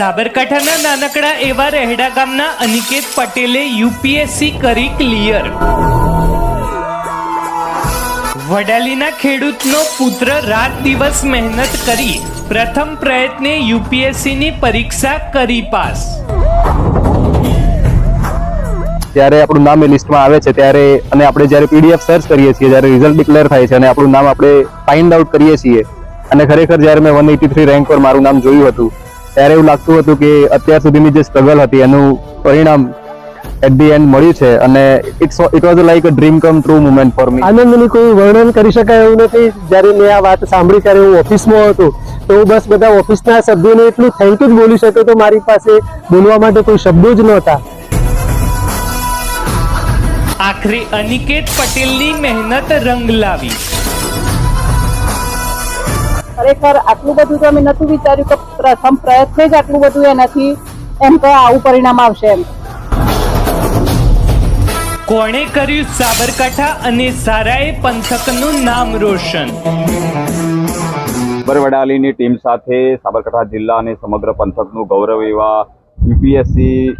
સાબરકાંઠાના નાનકડા એવા રહેડા ગામના અનિકેત પટેલે યુપીએસસી કરી ક્લિયર. વડાલીના ખેડૂતનો પુત્ર રાત દિવસ મહેનત કરી પ્રથમ પ્રયત્ને યુપીએસસીની પરીક્ષા કરી પાસ. ત્યારે આપણું નામ એ લિસ્ટમાં આવે છે ત્યારે અને આપણે જ્યારે પીડીએફ સર્ચ કરીએ છીએ, જ્યારે રિઝલ્ટ ડિક્લેર થાય છે અને આપણું નામ આપણે ફાઇન્ડ આઉટ કરીએ છીએ. અને ખરેખર જ્યારે મેં વન એટી થ્રી રેન્ક પર મારું નામ જોયું હતું ત્યારે એવું લાગતું હતું કે અત્યાર સુધીની જે સ્ટ્રગલ હતી એનું પરિણામ એટ ધી એન્ડ મળ્યું છે અને it's it was like a dream come true moment for me આનંદની કોઈ વર્ણન કરી શકાય એવું નથી. જ્યારે મેં આ વાત સાંભળી ત્યારે હું ઓફિસમાં હતો તો હું બસ બધા ઓફિસના સભ્યોને એટલું થેન્ક યુ જ બોલી શકતો તો મારી પાસે બોલવા માટે કોઈ શબ્દો જ નહોતા. આખરે અનિકેત પટેલની મહેનત રંગ લાવી. ખરેખર આટલું બધું તો અમે નતું વિચાર્યું કે પ્રથમ પ્રયત્ન જ આટલું બધું એનાથી એમ તો આવું પરિણામ આવશે એમ. કોણે કર્યું સાબરકાંઠા અને સારાએ પંથકનું નામ રોશન? બરવડાલીની ટીમ સાથે સાબરકાંઠા જિલ્લા અને સમગ્ર પંથકનું ગૌરવ એવા યુપીએસસી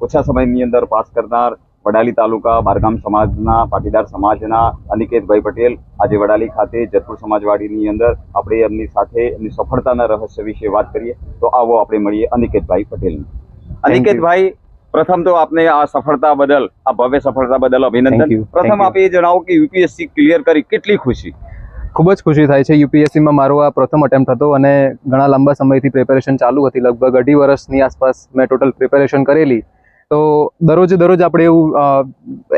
ઓછા સમયની અંદર પાસ કરનાર વડાલી તાલુકા બારગામ સમાજના પાટીદાર સમાજના અનિકેતભાઈ પટેલ આજે વડાલી ખાતે જતપુર સમાજવાડીની અંદર આપણે એમની સાથે એમની સફળતાના રહસ્ય વિશે વાત કરીએ. તો આવો આપણે મળીએ અનિકેતભાઈ પટેલને. અનિકેતભાઈ પ્રથમ તો આપને આ સફળતા બદલ આ ભવ્ય સફળતા બદલ અભિનંદન. પ્રથમ. આપ એ જણાવો કે યુપીએસસી ક્લિયર કરી કેટલી ખુશી? ખૂબ જ ખુશી થાય છે. યુપીએસસીમાં મારો આ પ્રથમ અટેમ્પ્ટ હતો અને ઘણા લાંબા સમયથી પ્રિપેરેશન ચાલુ હતી. લગભગ અઢી વર્ષની આસપાસ મેં ટોટલ પ્રિપેરેશન કરેલી. તો દરરોજ દરરોજ આપણે એવું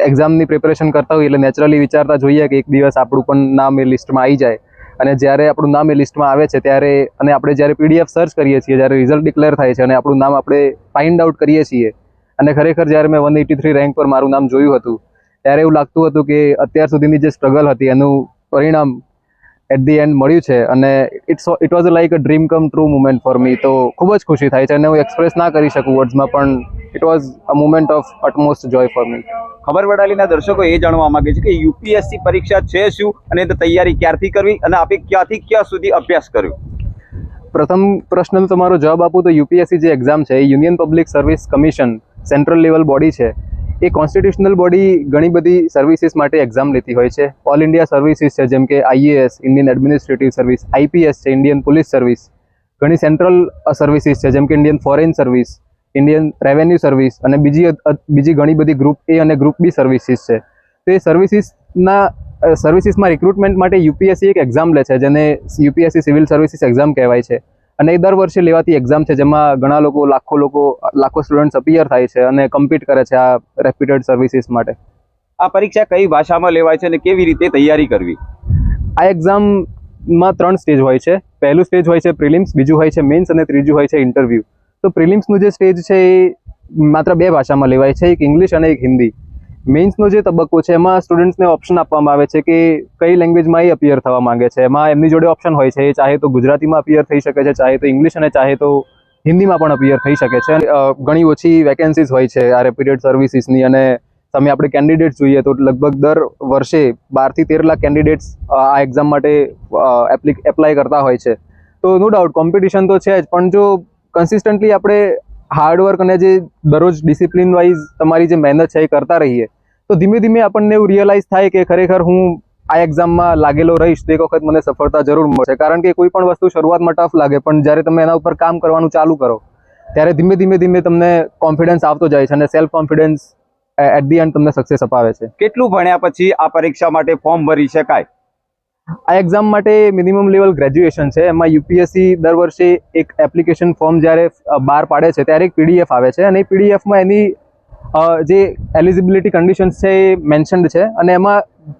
એક્ઝામની પ્રિપેરેશન કરતા હોઈએ એટલે નેચરલી વિચારતા જોઈએ કે એક દિવસ આપણું પણ નામ એ લિસ્ટમાં આવી જાય. અને જ્યારે આપણું નામ એ લિસ્ટમાં આવે છે ત્યારે, અને આપણે જ્યારે પીડીએફ સર્ચ કરીએ છીએ, જ્યારે રિઝલ્ટ ડિક્લેર થાય છે અને આપણું નામ આપણે ફાઇન્ડ આઉટ કરીએ છીએ, અને ખરેખર જ્યારે મેં વન એટી થ્રી રેન્ક પર મારું નામ જોયું હતું, ત્યારે એવું લાગતું હતું કે અત્યાર સુધીની જે સ્ટ્રગલ હતી, એનું પરિણામ એટ ધી એન્ડ મળ્યું છે. અને it's it was like a dream come true moment for me તો ખૂબ જ ખુશી થાય છે અને હું એક્સપ્રેસ ના કરી શકું વર્ડ્સમાં પણ it was a moment of utmost joy for me ખબર વડાલીના દર્શકો એ જાણવા માંગે છે કે યુપીએસસી પરીક્ષા છે શું અને તે તૈયારી ક્યારથી કરવી અને આપે ક્યાંથી ક્યાં સુધી અભ્યાસ કર્યો? પ્રથમ પ્રશ્નનો તમારો જવાબ આપું તો યુપીએસસી જે એક્ઝામ છે એ union public service commission central level body છે. એ કોન્સ્ટિટ્યુશનલ બોડી ઘણી બધી સર્વિસીસ માટે એક્ઝામ લેતી હોય છે. ઓલ ઇન્ડિયા સર્વિસીસ છે જેમ કે IAS Indian administrative service IPS છે ઇન્ડિયન પોલીસ સર્વિસ ઘણી સેન્ટ્રલ સર્વિસીસ છે જેમ કે Indian foreign service Indian revenue service અને બીજી બીજી ઘણી બધી ગ્રુપ એ અને ગ્રુપ બી સર્વિસીસ છે. તો એ સર્વિસીસના સર્વિસીસમાં રિક્રુટમેન્ટ માટે યુપીએસસી એક એક્ઝામ લે છે જેને યુપીએસસી સિવિલ સર્વિસીસ એક્ઝામ કહેવાય છે. અને એ દર વર્ષે લેવાતી એક્ઝામ છે જેમાં ઘણા લોકો લાખો લોકો લાખો સ્ટુડન્ટ્સ અપિયર થાય છે અને કમ્પીટ કરે છે આ રેપ્યુટેડ સર્વિસીસ માટે. આ પરીક્ષા કઈ ભાષામાં લેવાય છે અને કેવી રીતે તૈયારી કરવી? આ એક્ઝામમાં ત્રણ સ્ટેજ હોય છે. પહેલું સ્ટેજ હોય છે પ્રિલિમ્સ બીજું હોય છે મેન્સ અને ત્રીજું હોય છે ઇન્ટરવ્યૂ તો પ્રિલિમ્સનું જે સ્ટેજ છે એ માત્ર બે ભાષામાં લેવાય છે, એક ઇંગ્લિશ અને એક હિન્દી મેન્સનો જે તબક્કો છે, એમાં સ્ટુડન્ટ્સને ઓપ્શન આપવામાં આવે છે કે કઈ લેંગ્વેજમાં એ અપિયર થવા માંગે છે. એમાં એમની જોડે ઓપ્શન હોય છે, એ ચાહે તો ગુજરાતીમાં અપિયર થઈ શકે છે, ચાહે તો ઇંગ્લિશ અને ચાહે તો હિન્દીમાં પણ અપિયર થઈ શકે છે. ઘણી ઓછી વેકેન્સીઝ હોય છે આ રેપ્યુટેડ સર્વિસીસની અને તમે આપણે કેન્ડિડેટ્સ જોઈએ તો લગભગ દર વર્ષે બારથી તેર લાખ કેન્ડિડેટ્સ આ એક્ઝામ માટે એપ્લાય કરતા હોય છે. તો નો ડાઉટ કોમ્પિટિશન તો છે જ, પણ જો કન્સિસ્ટન્ટલી આપણે હાર્ડવર્ક અને જે દરરોજ ડિસિપ્લિન વાઇઝ તમારી જે મહેનત છે એ કરતા રહીએ. તો ધીમે ધીમે આપણને એવું રિયલાઇઝ થાય કે ખરેખર હું આ એક્ઝામમાં લાગેલો રહીશ તો એક વખત મને સફળતા જરૂર મળશે. કારણ કે કોઈ પણ વસ્તુ શરૂઆતમાં ટફ લાગે, પણ જ્યારે તમે એના ઉપર કામ કરવાનું ચાલુ કરો, ત્યારે ધીમે ધીમે ધીમે તમને કોન્ફિડન્સ આવતો જાય છે અને self confidence at the end તમને સક્સેસ અપાવે છે. કેટલું ભણ્યા પછી આ પરીક્ષા માટે ફોર્મ ભરી શકાય? આ એક્ઝામ માટે મિનિમમ લેવલ ગ્રેજ્યુએશન છે. એમાં યુપીએસસી દર વર્ષે એક એપ્લિકેશન ફોર્મ જ્યારે બહાર પાડે છે ત્યારે એક પીડીએફ આવે છે અને એ પીડીએફમાં એની જે એલિજિબિલિટી કન્ડિશન્સ છે એ મેન્શન્ડ છે અને એમાં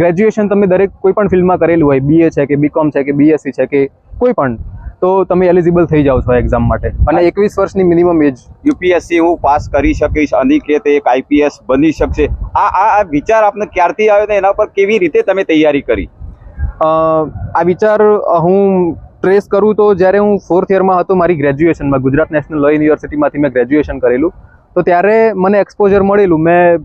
ગ્રેજ્યુએશન તમે દરેક કોઈ પણ ફિલ્ડમાં કરેલું હોય બીએ છે કે બીકોમ છે કે બીએસસી છે કે કોઈ પણ, તો તમે એલિજિબલ થઈ જાઓ છો એક્ઝામ માટે. અને એકવીસ વર્ષની મિનિમમ એજ યુપીએસસી હું પાસ કરી શકીશ, અનિકેત એક આઈપીએસ બની શકશે. આ આ વિચાર આપને ક્યારથી આવ્યો ને એના પર કેવી રીતે તમે તૈયારી કરી? આ વિચાર હું ટ્રેસ કરું તો જ્યારે હું ફોર્થ યરમાં હતો, મારી ગ્રેજ્યુએશનમાં ગુજરાત નેશનલ લો યુનિવર્સિટીમાંથી મેં ગ્રેજ્યુએશન કરેલું. તો ત્યારે મને એક્સપોઝર મળેલું. મેં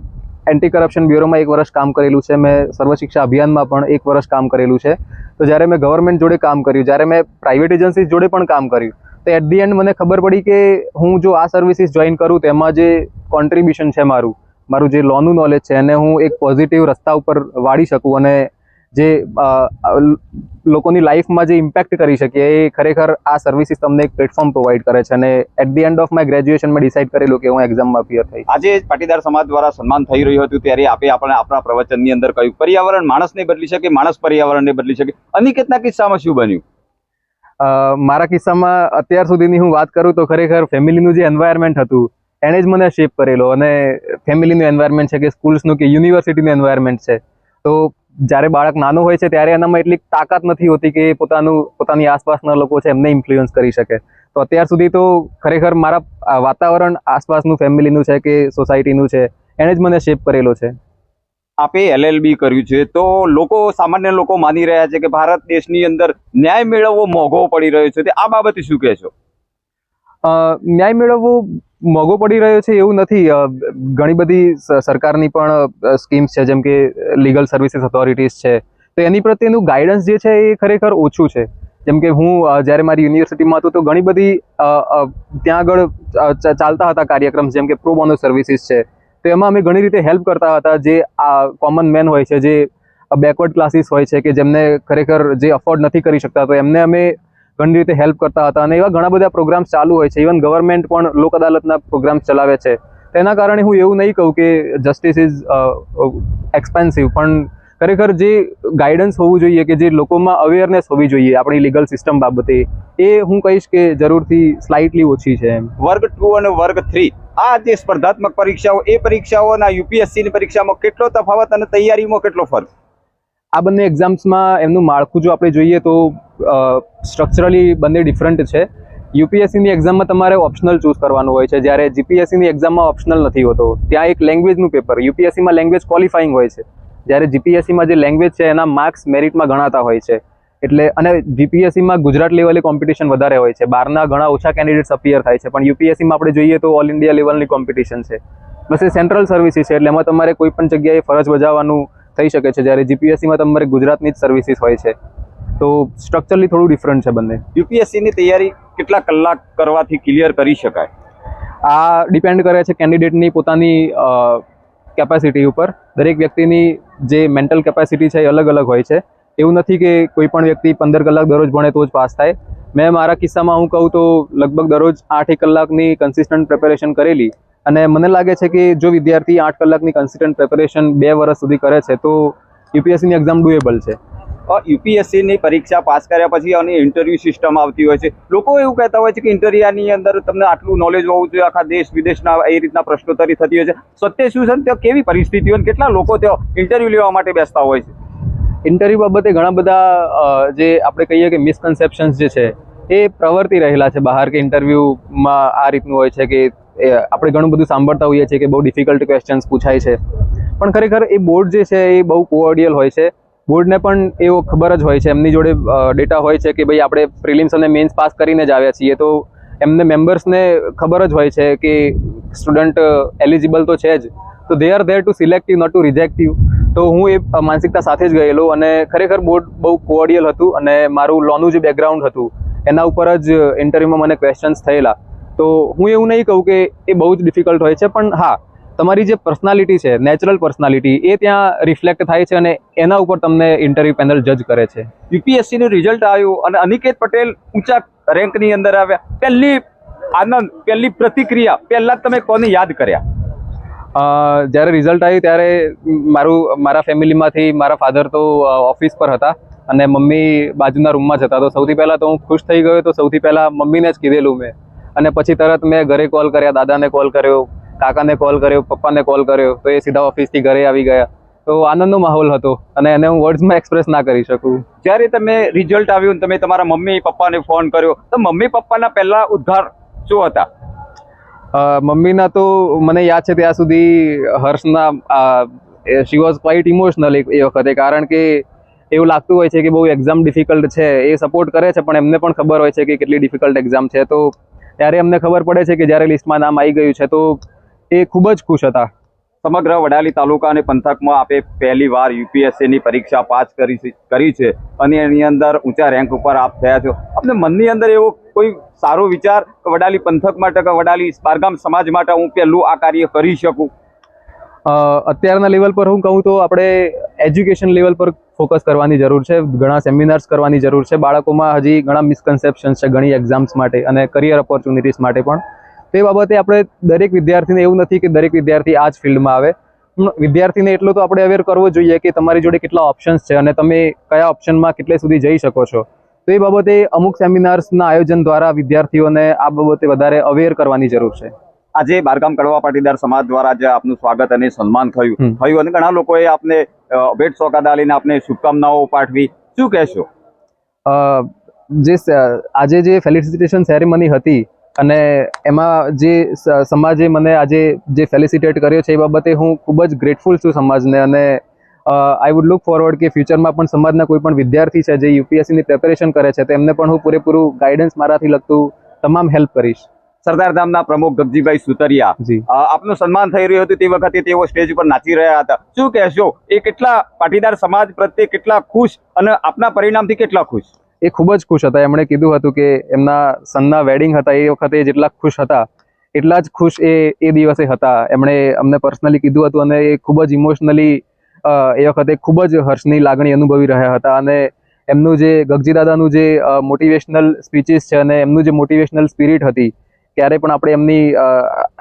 એન્ટી કરપ્શન બ્યુરોમાં એક વર્ષ કામ કરેલું છે. મેં સર્વ શિક્ષા અભિયાનમાં પણ એક વર્ષ કામ કરેલું છે. તો જ્યારે મેં ગવર્મેન્ટ જોડે કામ કર્યું, જ્યારે મેં પ્રાઇવેટ એજન્સી જોડે પણ કામ કર્યું, તો એટ ધી એન્ડ મને ખબર પડી કે હું જો આ સર્વિસીસ જોઈન કરું તેમાં જે કોન્ટ્રીબ્યુશન છે મારું મારું જે લોનું નોલેજ છે, એને હું એક પોઝિટિવ રસ્તા ઉપર વાળી શકું અને જે લોકોની લાઈફમાં જે ઇમ્પેક્ટ કરી શકીએ એ ખરેખર આ સર્વિસીસ તમને એક પ્લેટફોર્મ પ્રોવાઈડ કરે છે અને at the end of my ગ્રેજ્યુએશનમાં decide કરેલું કે હું એક્ઝામમાં અપિયર થઈ. આજે પાટીદાર સમાજ દ્વારા સન્માન થઈ રહ્યું હતું ત્યારે આપે આપણે આપણા પ્રવચનની અંદર કહ્યું પર્યાવરણ માણસને બદલી શકે માણસ પર્યાવરણને બદલી શકે. અનિકેતના કિસ્સામાં શું બન્યું? મારા કિસ્સામાં અત્યાર સુધીની હું વાત કરું તો ખરેખર ફેમિલીનું જે એન્વાયરમેન્ટ હતું એણે જ મને શેપ કરેલો અને ફેમિલીનું એન્વાયરમેન્ટ છે કે સ્કૂલ્સનું કે યુનિવર્સિટીનું એન્વાયરમેન્ટ છે. તો જ્યારે બાળક નાનું હોય છે ત્યારે એનામાં એટલી તાકાત નથી હોતી કે પોતાનું પોતાની આસપાસના લોકો છે એમને ઇન્ફ્લુઅન્સ કરી શકે. તો અત્યાર સુધી તો ખરેખર મારા વાતાવરણ આસપાસનું ફેમિલીનું છે કે સોસાયટીનું છે એણે જ મને શેપ કરેલો છે. આપે એલએલબી કર્યું છે. તો લોકો સામાન્ય લોકો માની રહ્યા છે કે ભારત દેશની અંદર ન્યાય મેળવવો મોંઘો પડી રહ્યો છે. તે આ બાબતે શું કહેશો? ન્યાય મેળવવો મોંઘો પડી રહ્યો છે એવું નથી. ઘણી બધી સરકારની પણ સ્કીમ્સ છે, જેમ કે લીગલ સર્વિસીસ ઓથોરિટીઝ છે. તો એની પ્રત્યેનું ગાઈડન્સ જે છે એ ખરેખર ઓછું છે. જેમ કે હું જ્યારે મારી યુનિવર્સિટીમાં હતો, તો ઘણી બધી ત્યાં આગળ ચાલતા હતા કાર્યક્રમ, જેમ કે પ્રો બોનો સર્વિસીસ છે. તો એમાં અમે ઘણી રીતે હેલ્પ કરતા હતા, જે, આ કોમન મેન હોય છે, જે બેકવર્ડ ક્લાસીસ હોય છે, કે જેમને ખરેખર જે અફોર્ડ નથી કરી શકતા, તો એમને અમે ઘણી રીતે હેલ્પ કરતા હતા અને એવા ઘણા બધા પ્રોગ્રામ્સ ચાલુ હોય છે. ઇવન ગવર્મેન્ટ પણ લોક અદાલતના પ્રોગ્રામ્સ ચલાવે છે. તેના કારણે હું એવું નહીં કહું કે જસ્ટિસ ઇઝ એક્સપેન્સિવ પણ ખરેખર જે ગાઈડન્સ હોવું જોઈએ કે જે લોકોમાં અવેરનેસ હોવી જોઈએ આપણી લીગલ સિસ્ટમ બાબતે એ હું કહીશ કે જરૂરથી સ્લાઇટલી ઓછી છે એમ. વર્ગ ટુ અને વર્ગ થ્રી આ જે સ્પર્ધાત્મક પરીક્ષાઓ એ પરીક્ષાઓના યુપીએસસીની પરીક્ષામાં કેટલો તફાવત અને તૈયારીમાં કેટલો ફરક? આ બંને એક્ઝામ્સમાં એમનું માળખું જો આપણે જોઈએ તો સ્ટ્રક્ચરલી બંને ડિફરન્ટ છે. યુપીએસસીની એક્ઝામમાં તમારે ઓપ્શનલ ચૂઝ કરવાનું હોય છે. જ્યારે જીપીએસસીની એક્ઝામમાં ઓપ્શનલ નથી હોતો, ત્યાં એક લેંગ્વેજનું પેપર યુપીએસસીમાં લેંગ્વેજ ક્વોલિફાઈંગ હોય છે. જ્યારે જીપીએસસીમાં જે લેંગ્વેજ છે, એના માર્ક્સ મેરિટમાં ગણાતા હોય છે. એટલે, અને જીપીએસસીમાં ગુજરાત લેવલે કોમ્પિટિશન વધારે હોય છે. બહારના ઘણા ઓછા કેન્ડિડેટ્સ અપિયર થાય છે. પણ યુપીએસસીમાં આપણે જોઈએ તો ઓલ ઇન્ડિયા લેવલની કોમ્પિટિશન છે. બસ એ સેન્ટ્રલ સર્વિસીસ છે, એટલે એમાં તમારે કોઈ પણ જગ્યાએ ફરજ બજાવવાનું થઈ શકે છે. જ્યારે જીપીએસસીમાં તમારે ગુજરાતની જ સર્વિસીસ હોય છે. તો સ્ટ્રક્ચરલી થોડું ડિફરન્ટ છે બંને. યુપીએસસીની તૈયારી કેટલા કલાક કરવાથી ક્લિયર કરી શકાય? આ ડિપેન્ડ કરે છે કેન્ડિડેટની પોતાની કેપેસિટી ઉપર. દરેક વ્યક્તિની જે મેન્ટલ કેપેસિટી છે એ અલગ અલગ હોય છે. એવું નથી કે કોઈ પણ વ્યક્તિ પંદર કલાક દરરોજ ભણે તો જ પાસ થાય. મેં મારા કિસ્સામાં હું કહું તો લગભગ દરરોજ આઠ એક કલાકની કન્સિસ્ટન્ટ પ્રિપેરેશન કરેલી. અને મને લાગે છે કે જો વિદ્યાર્થી આઠ કલાકની કન્સિસ્ટન્ટ પ્રિપેરેશન બે વર્ષ સુધી કરે છે તો યુપીએસસીની એક્ઝામ ડુએબલ છે. યુપીએસસીની પરીક્ષા પાસ કર્યા પછી અને ઇન્ટરવ્યૂ સિસ્ટમ આવતી હોય છે. લોકો એવું કહેતા હોય છે કે ઇન્ટરવ્યુની અંદર તમને આટલું નોલેજ હોવું જોઈએ, આખા દેશ વિદેશના એ રીતના પ્રશ્નોત્તરી થતી હોય છે. સત્ય શું છે ત્યાં કેવી પરિસ્થિતિઓ અને કેટલા લોકો ત્યાં ઇન્ટરવ્યુ લેવા માટે બેસતા હોય છે? ઇન્ટરવ્યૂ બાબતે ઘણા બધા જે આપણે કહીએ કે મિસકન્સેપ્શન્સ જે છે, એ પ્રવર્તી રહેલા છે બહાર કે ઇન્ટરવ્યૂમાં આ રીતનું હોય છે કે આપણે ઘણું બધું સાંભળતા હોઈએ છીએ કે બહુ ડિફિકલ્ટ ક્વેશ્ચન્સ પૂછાય છે. પણ ખરેખર એ બોર્ડ જે છે એ બહુ કોઓર્ડિયલ હોય છે. બોર્ડને પણ એવો ખબર જ હોય છે. એમની જોડે ડેટા હોય છે કે ભાઈ આપણે પ્રિલિમ્સ અને મેન્સ પાસ કરીને જ આવ્યા છીએ. તો એમને મેમ્બર્સને ખબર જ હોય છે કે સ્ટુડન્ટ એલિજિબલ તો છે જ. તો they are there to selective not to rejective તો હું એ માનસિકતા સાથે જ ગયેલો અને ખરેખર બોર્ડ બહુ કોઓર્ડિયલ હતું અને મારું લોનું જે બેકગ્રાઉન્ડ હતું, એના ઉપર જ ઇન્ટરવ્યુમાં મને ક્વેશ્ચન્સ થયેલા. તો હું એવું નહીં કહું કે એ બહુ જ ડિફિકલ્ટ હોય છે, પણ હા તમારી જે પર્સનાલિટી છે નેચરલ પર્સનાલિટી એ ત્યાં રિફ્લેક્ટ થાય છે અને એના ઉપર તમને ઇન્ટરવ્યુ પેનલ જજ કરે છે. યુપીએસસીનું રિઝલ્ટ આવ્યું અને અનિકેત પટેલ ઊંચા રેન્કની અંદર આવ્યા. પહેલી આનંદ, પહેલી પ્રતિક્રિયા, પહેલાં તમે કોને યાદ કર્યા? જ્યારે રિઝલ્ટ આવ્યું ત્યારે મારું, મારા ફેમિલીમાંથી મારા ફાધર તો ઓફિસ પર હતા અને મમ્મી બાજુના રૂમમાં જ હતા. તો સૌથી પહેલાં તો હું ખુશ થઈ ગયો તો સૌથી પહેલાં મમ્મીને જ કીધેલું મેં. અને પછી તરત મેં ઘરે કોલ કર્યા, દાદાને કોલ કર્યો. કાકાને કોલ કર્યો પપ્પાને કોલ કર્યો તો એ સીધા ઓફિસથી ઘરે આવી ગયા. તો આનંદનો માહોલ હતો અને એને હું વર્ડ્સમાં એક્સપ્રેસ ના કરી શકું. જ્યારે તમે રિઝલ્ટ આવ્યું તમે તમારા મમ્મી પપ્પાને ફોન કર્યો તો મમ્મી પપ્પાના પહેલા ઉદ્ધાર શું હતા? મમ્મીના તો મને યાદ છે ત્યાં સુધી હર્ષના શી વોઝ ક્વાઇટ ઇમોશનલ એ વખતે. કારણ કે એવું લાગતું હોય છે કે બહુ એક્ઝામ ડિફિકલ્ટ છે એ સપોર્ટ કરે છે પણ એમને પણ ખબર હોય છે કે કેટલી ડિફિકલ્ટ એક્ઝામ છે. તો ત્યારે અમને ખબર પડે છે કે જ્યારે લિસ્ટમાં નામ આવી ગયું છે તો એ ખૂબ જ ખુશ હતા. સમગ્ર વડાલી તાલુકા અને પંથકમાં આપે પહેલી વાર યુપીએસસીની પરીક્ષા પાસ કરી કરી છે અને એની અંદર ઊંચા રેન્ક ઉપર આપ થયા છો. આપને મનની અંદર એવો કોઈ સારો વિચાર વડાલી પંથક માટે કે વડાલી બારગામ સમાજ માટે હું પહેલું આ કાર્ય કરી શકું? અત્યારના લેવલ પર હું કહું તો આપણે એજ્યુકેશન લેવલ પર ફોકસ કરવાની જરૂર છે. ઘણા સેમિનાર્સ કરવાની જરૂર છે. બાળકોમાં હજી ઘણા મિસકન્સેપ્શન છે, ઘણી એક્ઝામ્સ માટે અને કરિયર ઓપોર્ચ્યુનિટીઝ માટે પણ. તે બાબતે આપણે દરેક વિદ્યાર્થીને એવું નથી કે દરેક વિદ્યાર્થી આ જ ફિલ્ડમાં આવે. વિદ્યાર્થીને એટલું તો આપણે અવેર કરવો જોઈએ કે તમારી જોડે કેટલા ઓપ્શન્સ છે અને તમે કયા ઓપ્શનમાં કેટલે સુધી જઈ શકો છો. તો એ બાબતે અમુક સેમિનાર્સના આયોજન દ્વારા વિદ્યાર્થીઓને આ બાબતે વધારે અવેર કરવાની જરૂર છે. આજે બારગામ કડવા પાટીદાર સમાજ દ્વારા જે આપનું સ્વાગત અને સન્માન થયું. થયું અને ઘણા લોકોએ આપને ભેટ સોગાદ આલીને આપને શુભકામનાઓ પાઠવી. શું કહેશો? જે આજે જે ફેલિસિટેશન સેરેમની હતી અને એમાં જે સમાજે મને આજે જે ફેલિસિટેટ કર્યો છે એ બાબતે હું ખૂબ જ ગ્રેટફુલ છું સમાજને અને આઈ વુડ લુક ફોરવર્ડ કે ફ્યુચરમાં પણ સમાજના કોઈ પણ વિદ્યાર્થી છે જે યુપીએસસીની પ્રેપરેશન કરે છે તેમને પણ હું પૂરેપૂરું ગાઈડન્સ મારાથી લગતું તમામ હેલ્પ કરીશ. સરદાર ધામના પ્રમુખ ગગજીભાઈ સુતરિયા. આપનું સન્માન થઈ રહ્યું હતું તે વખતે તેઓ સ્ટેજ ઉપર નાચી રહ્યા હતા. શું કહેશો? એ કેટલા પાટીદાર સમાજ પ્રત્યે કેટલા ખુશ અને આપના પરિણામથી કેટલા ખુશ? એ ખૂબ જ ખુશ હતા. એમણે કીધું હતું કે એમના સનના વેડિંગ હતા. એ વખતે જેટલા ખુશ હતા, એટલા જ ખુશ એ એ દિવસે હતા. એમણે અમને પર્સનલી કીધું હતું અને એ ખૂબ જ ઇમોશનલી એ વખતે ખૂબ જ હર્ષની લાગણી અનુભવી રહ્યા હતા. અને એમનું જે ગગજી દાદાનું જે મોટિવેશનલ સ્પીચીસ છે અને એમનું જે મોટિવેશનલ સ્પિરિટ હતી, ક્યારે પણ આપણે એમની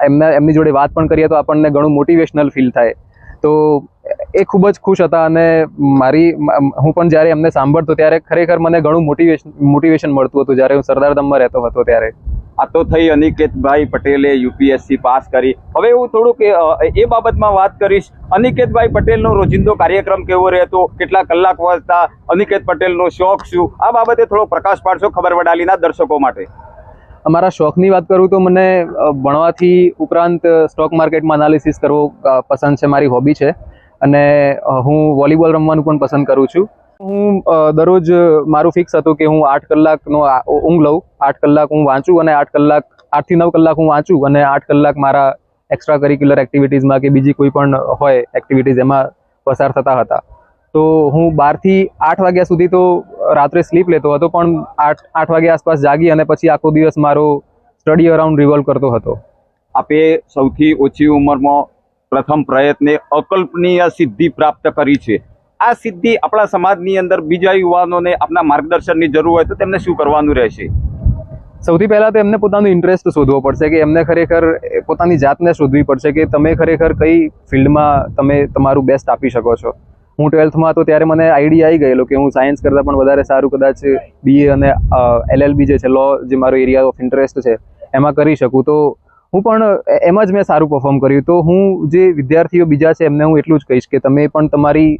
એમના, એમની જોડે વાત પણ કરીએ તો આપણને ઘણું મોટિવેશનલ ફીલ થાય. તો એ ખૂબ જ ખુશ હતા અને મારી હું પણ જ્યારે એમને સાંભળતો ત્યારે ખરેખર મને ઘણું મોટિવેશન મોટિવેશન મળતું હતું. જ્યારે હું સરદારધામમાં રહેતો હતો ત્યારે. આ તો થઈ અનિકેતભાઈ પટેલે યુપીએસસી પાસ કરી. હવે હું થોડુંક એ બાબતમાં વાત કરીશ. અનિકેતભાઈ પટેલનો રોજિંદો કાર્યક્રમ કેવો રહેતો? કેટલા કલાક વાંચતા અનિકેત પટેલનો શોખ શું? આ બાબતે થોડો પ્રકાશ પાડશો ખબર વડાલીના દર્શકો માટે. અમારા શોખની વાત કરું તો મને ભણવાથી ઉપરાંત સ્ટોક માર્કેટમાં એનાલિસિસ કરવો પસંદ છે, મારી હોબી છે. અને હું વોલીબોલ રમવાનું પણ પસંદ કરું છું. હું દરરોજ મારું ફિક્સ હતું કે હું આઠ કલાકનો ઊંઘ લઉં. આઠ કલાક હું વાંચું અને આઠ કલાક આઠથી નવ કલાક હું વાંચું અને આઠ કલાક મારા એક્સ્ટ્રા કરિક્યુલર એક્ટિવિટીઝમાં કે બીજી કોઈ પણ હોય એક્ટિવિટીઝ એમાં પસાર થતા હતા. તો હું બારથી આઠ વાગ્યા સુધી તો રાત્રે સ્લીપ લેતો હતો પણ આઠ આઠ વાગ્યા આસપાસ જાગી અને પછી આખો દિવસ મારો સ્ટડી અરાઉન્ડ રિવોલ્વ કરતો હતો. આપે સૌથી ઓછી ઉંમરમાં પ્રથમ પ્રયત્ને અકલ્પનીય સિદ્ધિ પ્રાપ્ત કરી છે. આ સિદ્ધિ આપણા સમાજની અંદર બીજા યુવાનોને આપણા માર્ગદર્શનની જરૂર હોય તો તેમને શું કરવાનું રહેશે? સૌથી પહેલાં તો એમને પોતાનું ઇન્ટરેસ્ટ શોધવો પડશે કે એમને ખરેખર પોતાની જાતને શોધવી પડશે કે તમે ખરેખર કઈ ફિલ્ડમાં તમે તમારું બેસ્ટ આપી શકો છો. હું ટ્વેલ્થમાં હતો ત્યારે મને આઈડિયા આવી ગયેલો કે હું સાયન્સ કરતાં પણ વધારે સારું કદાચ બીએ અને એલએલબી જે છે લો જે મારો એરિયા ઓફ ઇન્ટરેસ્ટ છે, એમાં કરી શકું. તો હું પણ એમ જ મેં સારું પરફોર્મ કર્યું. તો હું જે વિદ્યાર્થીઓ બીજા છે, એમને હું એટલું જ કહીશ કે તમે પણ તમારી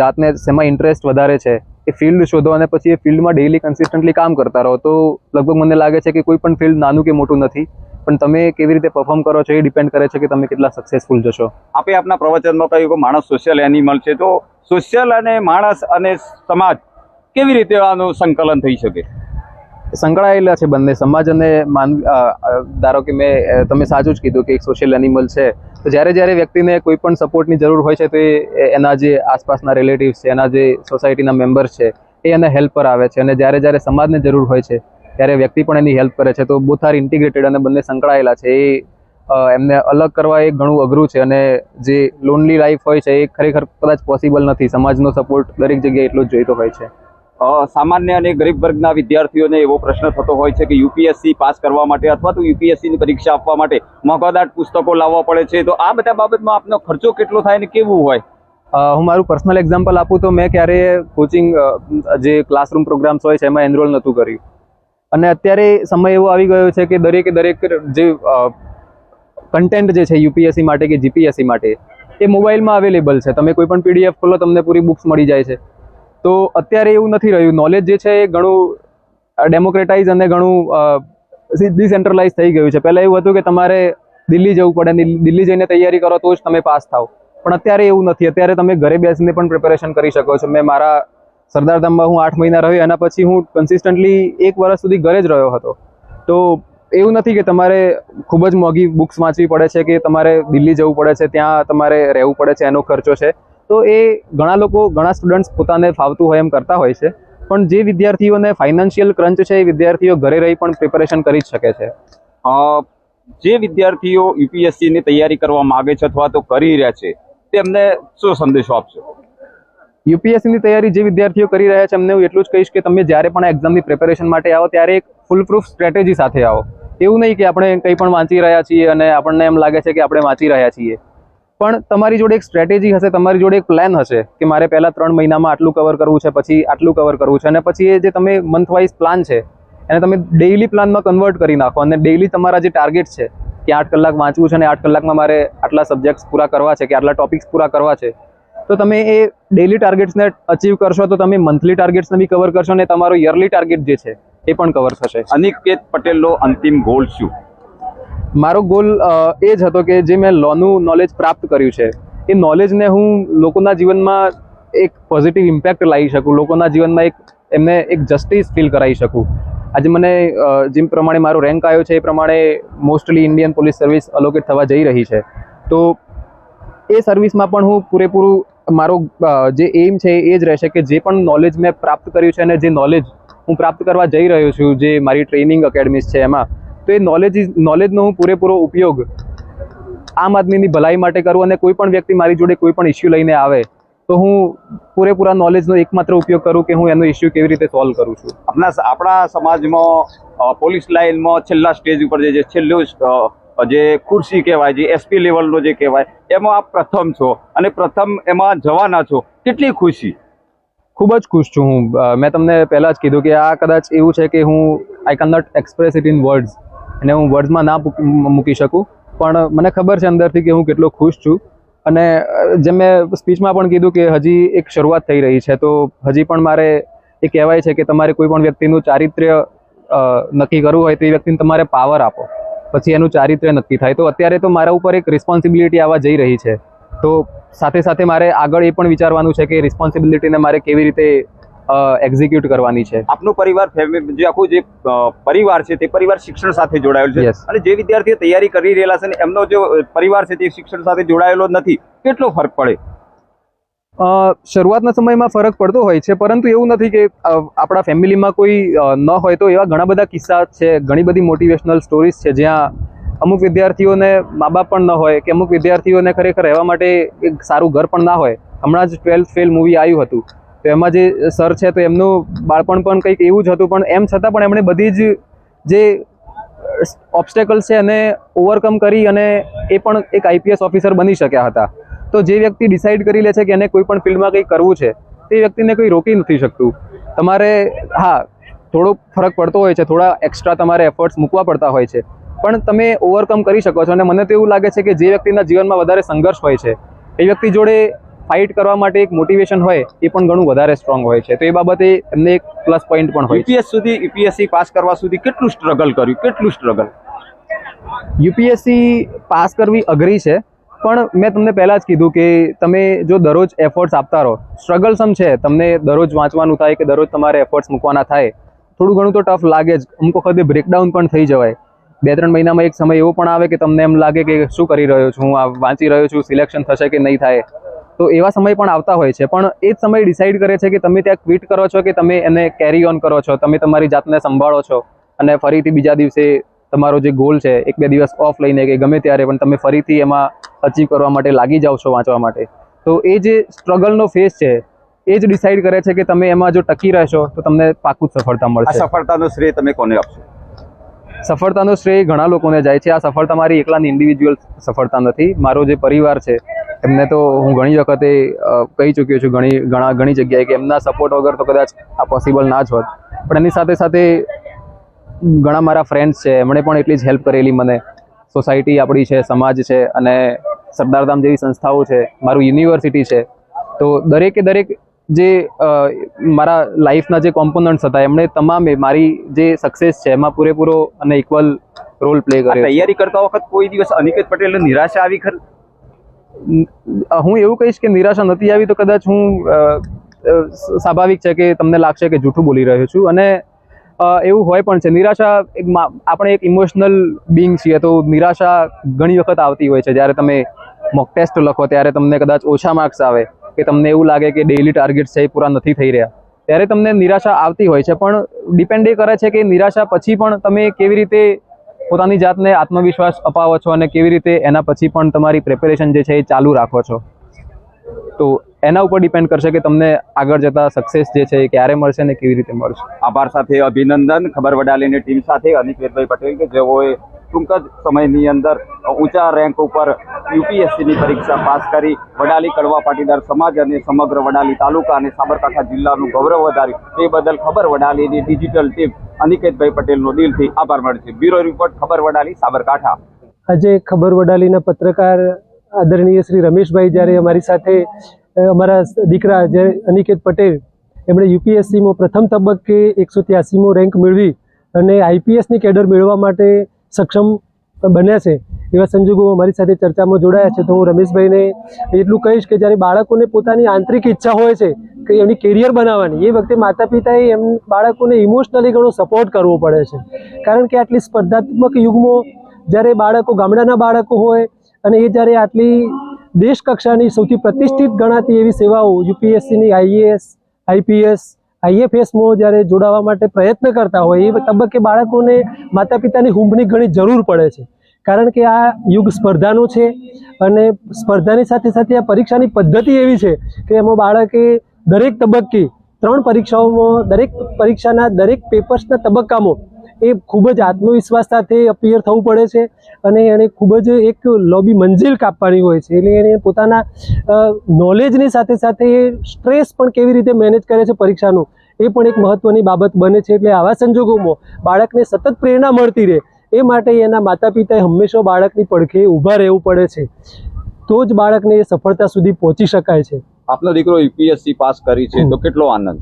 જાતને શેમાં ઇન્ટરેસ્ટ વધારે છે, એ ફિલ્ડ શોધો અને પછી એ ફિલ્ડમાં ડેઈલી કન્સિસ્ટન્ટલી કામ કરતા રહો. તો લગભગ મને લાગે છે કે કોઈ પણ ફિલ્ડ નાનું કે મોટું નથી. પણ તમે કેવી રીતે પરફોર્મ કરો છો એ ડિપેન્ડ કરે છે કે તમે કેટલા સક્સેસફુલ જશો. આપે આપના પ્રવચનમાં કહ્યું કે માણસ સોશિયલ એનિમલ છે તો સોશિયલ અને માણસ અને સમાજ કેવી રીતે આનું સંકલન થઈ શકે? સંકળાયેલા છે બંને સમાજ અને માનવી ધારો કે મેં તમે સાચું જ કીધું કે એક સોશિયલ એનિમલ છે તો જ્યારે જ્યારે વ્યક્તિને કોઈ પણ સપોર્ટની જરૂર હોય છે તો એ એના જે આસપાસના રિલેટિવ્સ છે એના જે સોસાયટીના મેમ્બર્સ છે એ એને હેલ્પ પર આવે છે અને જ્યારે જ્યારે સમાજને જરૂર હોય છે ત્યારે વ્યક્તિ પણ એની હેલ્પ કરે છે. તો બોથ આર ઇન્ટિગ્રેટેડ અને બંને સંકળાયેલા છે. એ એમને અલગ કરવા એ ઘણું અઘરું છે અને જે લોનલી લાઈફ હોય છે એ ખરેખર કદાચ પોસિબલ નથી. સમાજનો સપોર્ટ દરેક જગ્યાએ એટલો જ જોઈતો હોય છે. સામાન્ય અને ગરીબ વર્ગના વિદ્યાર્થીઓને એવો પ્રશ્ન થતો હોય છે કે યુપીએસસી પાસ કરવા માટે અથવા તો યુપીએસસીની પરીક્ષા આપવા માટે મોંઘાદાટ પુસ્તકો લાવવા પડે છે. તો આ બધા બાબતમાં આપનો ખર્ચો કેટલો થાય ને કેવું હોય? હું મારું પર્સનલ એક્ઝામ્પલ આપું તો મેં ક્યારેય કોચિંગ જે ક્લાસરૂમ પ્રોગ્રામ્સ હોય છે એમાં એનરોલ નહોતું કર્યું. અને અત્યારે સમય એવો આવી ગયો છે કે દરેકે દરેક જે કન્ટેન્ટ જે છે યુપીએસસી માટે કે જીપીએસસી માટે, એ મોબાઈલમાં અવેલેબલ છે. તમે કોઈ પણ પીડીએફ ખોલો, તમને પૂરી બુક્સ મળી જાય છે. તો અત્યારે એવું નથી રહ્યું. નોલેજ જે છે એ ઘણું ડેમોક્રેટાઇઝ અને ઘણું ડિસેન્ટ્રલાઇઝ થઈ ગયું છે. પહેલાં એવું હતું કે તમારે દિલ્હી જવું પડે. દિલ્હી જઈને તૈયારી કરો તો જ તમે પાસ થાવ પણ અત્યારે એવું નથી. અત્યારે તમે ઘરે બેસીને પણ પ્રિપેરેશન કરી શકો છો. મેં મારા સરદારધામમાં હું આઠ મહિના રહ્યો એના પછી હું કન્સિસ્ટન્ટલી એક વર્ષ સુધી ઘરે જ રહ્યો હતો. તો એવું નથી કે તમારે ખૂબ જ મોંઘી બુક્સ વાંચવી પડે છે કે તમારે દિલ્હી જવું પડે છે, ત્યાં તમારે રહેવું પડે છે, એનો ખર્ચો છે. તો એ ઘણા લોકો, ઘણા સ્ટુડન્ટ્સ પોતાને ફાવતું હોય એમ કરતા હોય છે. પણ જે વિદ્યાર્થીઓને ફાઇનાન્શિયલ ક્રંચ છે, એ વિદ્યાર્થીઓ ઘરે રહી પણ પ્રિપેરેશન કરી જ શકે છે. જે વિદ્યાર્થીઓ યુપીએસસી ની તૈયારી કરવા માગે છે અથવા તો કરી રહ્યા છે, તેમને શું સંદેશો આપશો? યુપીએસસી ની તૈયારી જે વિદ્યાર્થીઓ કરી રહ્યા છે, એમને હું એટલું જ કહીશ કે તમે જ્યારે પણ એક્ઝામની પ્રિપેરેશન માટે આવો, ત્યારે એક ફૂલ પ્રૂફ સ્ટ્રેટેજી સાથે આવો. એવું નહીં કે આપણે કંઈ પણ વાંચી રહ્યા છીએ અને આપણને એમ લાગે છે કે આપણે વાંચી રહ્યા છીએ. પણ તમારી જોડે એક સ્ટ્રેટેજી હશે, તમારી જોડે એક પ્લાન હશે કે મારે પહેલાં ત્રણ મહિનામાં આટલું કવર કરવું છે, પછી આટલું કવર કરવું છે, અને પછી એ જે તમે મંથ વાઇઝ પ્લાન છે, એને તમે ડેઇલી પ્લાનમાં કન્વર્ટ કરી નાખો. અને ડેઇલી તમારા જે ટાર્ગેટ છે, કે આઠ કલાક વાંચવું છે અને આઠ કલાકમાં મારે આટલા સબ્જેક્ટ્સ પૂરા કરવા છે, કે આટલા ટોપિક્સ પૂરા કરવા છે તો તમે એ ડેલી ટાર્ગેટ્સને અચીવ કરશો તો તમે મંથલી ટાર્ગેટ્સને બી કવર કરશો અને તમારો યરલી ટાર્ગેટ જે છે એ પણ કવર થશે. અનિકેત પટેલનો અંતિમ ગોલ શું? મારો ગોલ એ જ હતો કે જે મેં લોનું નોલેજ પ્રાપ્ત કર્યું છે એ નોલેજને હું લોકોના જીવનમાં એક પોઝિટિવ ઇમ્પેક્ટ લાવી શકું લોકોના જીવનમાં એક એમને એક જસ્ટિસ ફીલ કરાવી શકું. આજે મને જેમ પ્રમાણે મારો રેન્ક આવ્યો છે એ પ્રમાણે mostly Indian police service allocate થવા જઈ રહી છે. તો એ સર્વિસમાં પણ હું પૂરેપૂરું મારો જે એમ છે એ જ રહેશે કે જે પણ નોલેજ મેં પ્રાપ્ત કર્યું છે અને જે નોલેજ હું પ્રાપ્ત કરવા જઈ રહ્યો છું, જે મારી ટ્રેનિંગ એકેડમીઝ છે એમાં, તો એ નોલેજ નોલેજનો હું પૂરેપૂરો ઉપયોગ આમ આદમીની ભલાઈ માટે કરું અને કોઈ પણ વ્યક્તિ મારી જોડે કોઈ પણ ઇસ્યુ લઈને આવે, તો હું પૂરેપૂરા નોલેજનો એકમાત્ર ઉપયોગ કરું કે હું એનો ઇસ્યુ કેવી રીતે સોલ્વ કરું છું. આપણા આપણા સમાજમાં પોલીસ લાઇનમાં છેલ્લા સ્ટેજ ઉપર જે છેલ્લું જે ખુરશી કહેવાય, જે એસપી લેવલનો જે કહેવાય, એમાં આપ પ્રથમ છો અને પ્રથમ એમાં જવાના છો. કેટલી ખુશી? ખૂબ જ ખુશ છું હું. મેં તમને પહેલાં જ કીધું કે આ કદાચ એવું છે કે હું I can not express it in words અને હું વર્ડ્સમાં ના મૂક- શકું. પણ મને ખબર છે અંદરથી કે હું કેટલો ખુશ છું. અને જેમ મેં સ્પીચમાં પણ કીધું કે હજી એક શરૂઆત થઈ રહી છે, તો હજી પણ મારે એ કહેવાય છે કે તમારે કોઈ પણ વ્યક્તિનું ચારિત્ર્ય નક્કી કરવું હોય તો એ વ્યક્તિને તમારે પાવર આપો. પછી એનું ચારિત્ર્ય નક્કી થાય. તો અત્યારે તો મારા ઉપર એક રિસ્પોન્સિબિલિટી આવવા જઈ રહી છે. તો સાથે સાથે મારે આગળ એ પણ વિચારવાનું છે કે રિસ્પોન્સિબિલિટીને મારે કેવી રીતે એક્ઝિક્યુટ કરવાની છે. આપનો પરિવાર ફેમિલી જે આખું જે પરિવાર છે તે પરિવાર શિક્ષણ સાથે જોડાયેલો છે. અને જે વિદ્યાર્થીઓ તૈયારી કરી રહેલા છે ને એમનો જે પરિવાર છે તે શિક્ષણ સાથે જોડાયેલો નથી કેટલો ફરક પડે? શરૂઆતના સમયમાં ફરક પડતો હોય છે, પરંતુ એવું નથી કે આપણા ફેમિલીમાં કોઈ ન હોય તો એવા ઘણા બધા કિસ્સા છે, ઘણી બધી મોટિવેશનલ સ્ટોરીઝ છે, જ્યાં અમુક વિદ્યાર્થીઓને મા બાપ પણ ન હોય કે અમુક વિદ્યાર્થીઓને ખરેખર રહેવા માટે એક સારું ઘર પણ ના હોય. હમણાં જ ટ્વેલ્થ ફેલ મૂવી આવ્યું હતું. તો એમાં જે સર છે, તો એમનું બાળપણ પણ કંઈક એવું જ હતું, પણ એમ છતાં પણ એમણે બધી જ જે ઓબ્સ્ટેકલ્સ છે એને ઓવરકમ કરી અને એ પણ એક આઈપીએસ ઓફિસર બની શક્યા હતા. તો જે વ્યક્તિ ડિસાઇડ કરી લે છે કે એને કોઈ પણ ફિલ્ડમાં કંઈ કરવું છે તે વ્યક્તિને કોઈ રોકી નથી શકતું. તમારે હા થોડો ફરક પડતો હોય છે થોડા એક્સ્ટ્રા તમારે એફર્ટ્સ મૂકવા પડતા હોય છે. પણ તમે ઓવરકમ કરી શકો છો અને મને તો એવું લાગે છે કે જે વ્યક્તિના જીવનમાં વધારે સંઘર્ષ હોય છે એ વ્યક્તિ જોડે ફાઇટ કરવા માટે એક મોટિવેશન હોય એ પણ ઘણું વધારે સ્ટ્રોંગ હોય છે. તો એ બાબતે એમને એક પ્લસ પોઈન્ટ પણ હોય યુપીએસ સુધી યુપીએસસી પાસ કરવા સુધી કેટલું સ્ટ્રગલ કર્યું? કેટલું સ્ટ્રગલ યુપીએસસી પાસ કરવી અઘરી છે પણ મેં તમને પહેલાં જ કીધું કે તમે જો દરરોજ એફર્ટ્સ આપતા રહો સ્ટ્રગલસમ છે, તમને દરરોજ વાંચવાનું થાય કે દરરોજ તમારે એફર્ટ્સ મૂકવાના થાય, થોડું ઘણું તો ટફ લાગે જ. અમુક વખતે બ્રેકડાઉન પણ થઈ જવાય. બે ત્રણ મહિનામાં એક સમય એવો પણ આવે કે તમને એમ લાગે કે શું કરી રહ્યો છું, હું આ વાંચી રહ્યો છું સિલેક્શન થશે કે નહીં થાય. તો એવા સમય પણ આવતા હોય છે, પણ એ જ સમય ડિસાઇડ કરે છે કે તમે ત્યાં ક્વિટ કરો છો કે તમે એને કેરી ઓન કરો છો, તમે તમારી જાતને સંભાળો છો અને ફરીથી બીજા દિવસે તમારો જે ગોલ છે, એક બે દિવસ ઓફ લઈને કે ગમે ત્યારે, પણ તમે ફરીથી એમાં અચીવ કરવા માટે લાગી જાઓ છો વાંચવા માટે. તો એ જે સ્ટ્રગલનો ફેસ છે એ જ ડિસાઈડ કરે છે કે તમે એમાં જો ટકી રહેશો તો તમને પાકું જ સફળતા મળશે. સફળતાનો શ્રેય તમે કોને આપશો? સફળતાનો શ્રેય ઘણા લોકોને જાય છે. આ સફળતા મારી એકલાની ઇન્ડિવિજ્યુઅલ સફળતા નથી. મારો જે પરિવાર છે એમને તો હું ઘણી વખતે કહી ચૂક્યો છું ઘણી ઘણા ઘણી જગ્યાએ કે એમના સપોર્ટ વગર તો કદાચ આ પોસિબલ ના જ હોત. પણ એની સાથે સાથે ઘણા મારા ફ્રેન્ડ્સ છે એમણે પણ એટલી જ હેલ્પ કરેલી મને. સોસાયટી આપણી છે સમાજ છે અને સરદારધામ જેવી સંસ્થાઓ છે મારું યુનિવર્સિટી છે તો દરેકે દરેક જે મારા લાઈફના જે કોમ્પોનન્ટ્સ હતા એમણે તમામે મારી જે સક્સેસ છે એમાં પૂરેપૂરો અને ઇક્વલ રોલ પ્લે કર્યો તૈયારી કરતા વખત કોઈ દિવસ અનિકેત પટેલને નિરાશા આવી ખરી? હું એવું કહીશ કે નિરાશા નથી આવી તો કદાચ હું સ્વાભાવિક છે કે તમને લાગશે કે જૂઠું બોલી રહ્યો છું અને એવું હોય પણ છે. નિરાશા એક આપણે એક ઇમોશનલ બિંગ છીએ તો નિરાશા ઘણી વખત આવતી હોય છે. જ્યારે તમે મોક ટેસ્ટ લખો, ત્યારે તમને કદાચ ઓછા માર્ક્સ આવે કે તમને એવું લાગે કે ડેઇલી ટાર્ગેટ છે એ પૂરા નથી થઈ રહ્યા. ત્યારે તમને નિરાશા આવતી હોય છે, પણ ડિપેન્ડ એ કરે છે કે નિરાશા પછી પણ તમે કેવી રીતે પોતાની જાતને આત્મવિશ્વાસ અપાવો છો અને કેવી રીતે એના પછી પણ તમારી પ્રિપેરેશન જે છે એ ચાલુ રાખો છો. તો એના ઉપર ડિપેન્ડ કરશે કે તમને આગળ જતા સક્સેસ જે છે એ ક્યારે મળશે ને કેવી રીતે મળશે. આભાર સાથે અભિનંદન. ખબર વડાલીની ટીમ સાથે અનિકેતભાઈ પટેલ કે જેઓએ ટૂંક જ સમયની અંદર ઊંચા રેન્ક ઉપર યુપીએસસીની પરીક્ષા પાસ કરી વડાલી કડવા પાટીદાર સમાજ અને સમગ્ર વડાલી તાલુકા અને સાબરકાંઠા જિલ્લાનું ગૌરવ વધાર્યું. તે બદલ ખબર વડાલીની ડિજિટલ ટીમ અનિકેતભાઈ પટેલનો દિલથી આભાર માનશે. છે બ્યુરો રિપોર્ટ ખબર વડાલી સાબરકાંઠા. આજે ખબર વડાલીના પત્રકાર આદરણીય શ્રી રમેશભાઈ જ્યારે અમારી સાથે અમારા દીકરા જે અનિકેત પટેલ, એમણે યુપીએસસીમાં પ્રથમ તબક્કે એકસો ત્યાસીમો રેન્ક મેળવી અને આઈપીએસની કેડર મેળવવા માટે સક્ષમ બન્યા છે. એવા સંજોગો અમારી સાથે ચર્ચામાં જોડાયા છે તો હું રમેશભાઈને એટલું કહીશ કે જ્યારે બાળકોને પોતાની આંતરિક ઈચ્છા હોય છે કે એમની કેરિયર બનાવવાની, એ વખતે માતા પિતાએ એમ, બાળકોને ઇમોશનલી ઘણો સપોર્ટ કરવો પડે છે. કારણ કે આટલી સ્પર્ધાત્મક યુગમાં જ્યારે બાળકો, ગામડાના બાળકો હોય અને એ જ્યારે આટલી દેશ કક્ષાની સૌથી પ્રતિષ્ઠિત ગણાતી એવી સેવાઓ યુપીએસસીની આઈએએસ આઈપીએસ આઈએફએસમાં જ્યારે જોડાવા માટે પ્રયત્ન કરતા હોય, એ તબક્કે બાળકોને માતા પિતાની હુંફની ઘણી જરૂર પડે છે. કારણ કે આ યુગ સ્પર્ધાનો છે અને સ્પર્ધાની સાથે સાથે આ પરીક્ષાની પદ્ધતિ એવી છે કે એમાં બાળકે દરેક તબક્કે ત્રણ પરીક્ષાઓમાં, દરેક પરીક્ષાના દરેક પેપર્સના તબક્કામાં એ ખૂબ જ આત્મવિશ્વાસ સાથે અપિયર થવું પડે છે અને એણે ખૂબ જ એક લોબી મંજિલ કાપવાની હોય છે. એટલે એણે પોતાના નોલેજની સાથે સાથે એ સ્ટ્રેસ પણ કેવી રીતે મેનેજ કરે છે પરીક્ષાનું એ પણ એક મહત્ત્વની બાબત બને છે. એટલે આવા સંજોગોમાં બાળકને સતત પ્રેરણા મળતી રહે એ માટે એના માતા પિતાએ હંમેશા બાળકની પડખે ઊભા રહેવું પડે છે. તો જ બાળકને એ સફળતા સુધી પહોંચી શકાય છે. આપનો દીકરો યુપીએસસી પાસ કરી છે તો કેટલો આનંદ?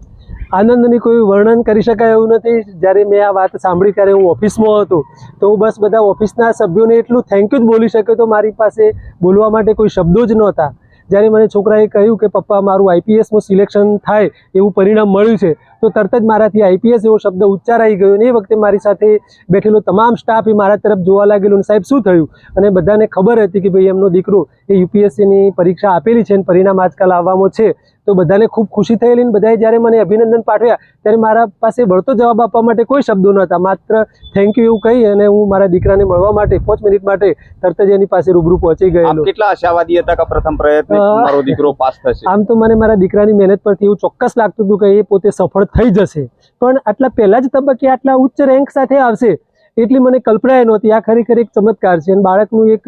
આનંદની કોઈ વર્ણન કરી શકાય એવું નથી. જ્યારે મેં આ વાત સાંભળી ત્યારે હું ઓફિસમાં હતો, તો હું બસ બધા ઓફિસના સભ્યોને એટલું થેન્ક યુ જ બોલી શક્યો તો મારી પાસે બોલવા માટે કોઈ શબ્દો જ નહોતા. જ્યારે મને છોકરાએ કહ્યું કે, પપ્પા, મારું આઈપીએસમાં સિલેક્શન થાય, એવું પરિણામ મળ્યું છે, તો તરત જ મારાથી આઈપીએસ એવો શબ્દ ઉચ્ચારાઈ ગયો અને એ વખતે મારી સાથે બેઠેલો તમામ સ્ટાફ એ મારા તરફ જોવા લાગેલો સાહેબ, શું થયું? અને બધાને ખબર હતી કે, ભાઈ, એમનો દીકરો એ યુપીએસસીની પરીક્ષા આપેલી છે અને પરિણામ આજકાલ આવવામાં છે. તો બધાને ખૂબ ખુશી થયેલી અને બધાએ જ્યારે મને અભિનંદન પાઠવ્યા ત્યારે મારા પાસે વળતો જવાબ આપવા માટે કોઈ શબ્દો નહોતા માત્ર થેન્ક યુ એવું કહી અને હું મારા દીકરાને મળવા માટે પાંચ મિનિટ માટે તરત જ એની પાસે રૂબરૂ પહોંચી ગયેલો. કેટલા આશાવાદી હતા કે પ્રથમ પ્રયત્ન મારો દીકરો પાસ થશે? આમ તો મને મારા દીકરાની મહેનત પરથી એવું ચોક્કસ લાગતું હતું કે એ પોતે સફળ થઈ જશે. પણ આટલા પહેલા જ તબક્કે આટલા ઉચ્ચ રેન્ક સાથે આવશે. એટલી મને કલ્પના એ નહોતી. આ ખરેખર એક ચમત્કાર છે અને બાળકનું એક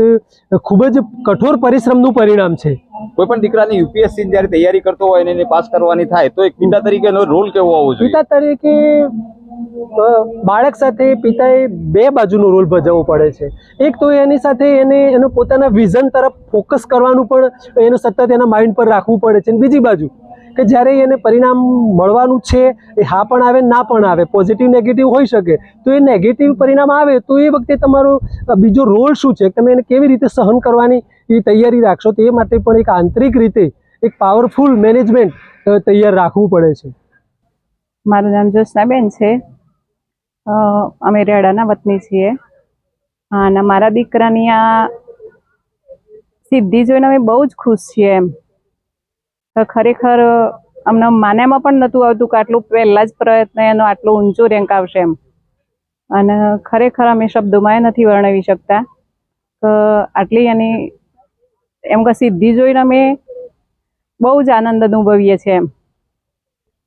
ખૂબ જ કઠોર પરિશ્રમનું પરિણામ છે. કોઈ પણ દીકરાની યુપીએસસી જયારે તૈયારી કરતો હોય અને એને પાસ કરવાની થાય તો એક પિતા તરીકેનો રોલ કેવો હોવો જોઈએ? પિતા તરીકે બાળક સાથે પિતાએ બે બાજુનો રોલ ભજવવો પડે છે. એક તો એની સાથે એને એનો પોતાના વિઝન તરફ ફોકસ કરવાનું પણ એનું સતત એના માઇન્ડ પર રાખવું પડે છે. બીજી બાજુ કે જ્યારે એને પરિણામ મળવાનું છે, એ હા પણ આવે, ના પણ આવે પોઝિટિવ નેગેટિવ હોઈ શકે, તો એ નેગેટિવ પરિણામ આવે, તો એ વખતે તમારો બીજો રોલ શું છે? તમે એને કેવી રીતે સહન કરવાની એ તૈયારી રાખશો? તો માટે પણ એક આંતરિક રીતે એક પાવરફુલ મેનેજમેન્ટ તૈયાર રાખવું પડે છે. મારું નામ જ્યોત્સનાબેન છે. અમે રેડાના વતની છીએ. અને મારા દીકરાની આ સિદ્ધિ જોઈને અમે બહુ જ ખુશ છીએ એમ. ખરેખર અમને માન્યામાં પણ નહોતું આવતું કે આટલું પહેલા જ પ્રયત્ન એનો આટલો ઊંચો રેન્ક આવશે એમ. અને ખરેખર અમે શબ્દોમાં એ નથી વર્ણવી શકતા કે આટલી એની, એમ કે સિદ્ધિ જોઈને અમે બહુ જ આનંદ અનુભવીએ છીએ એમ.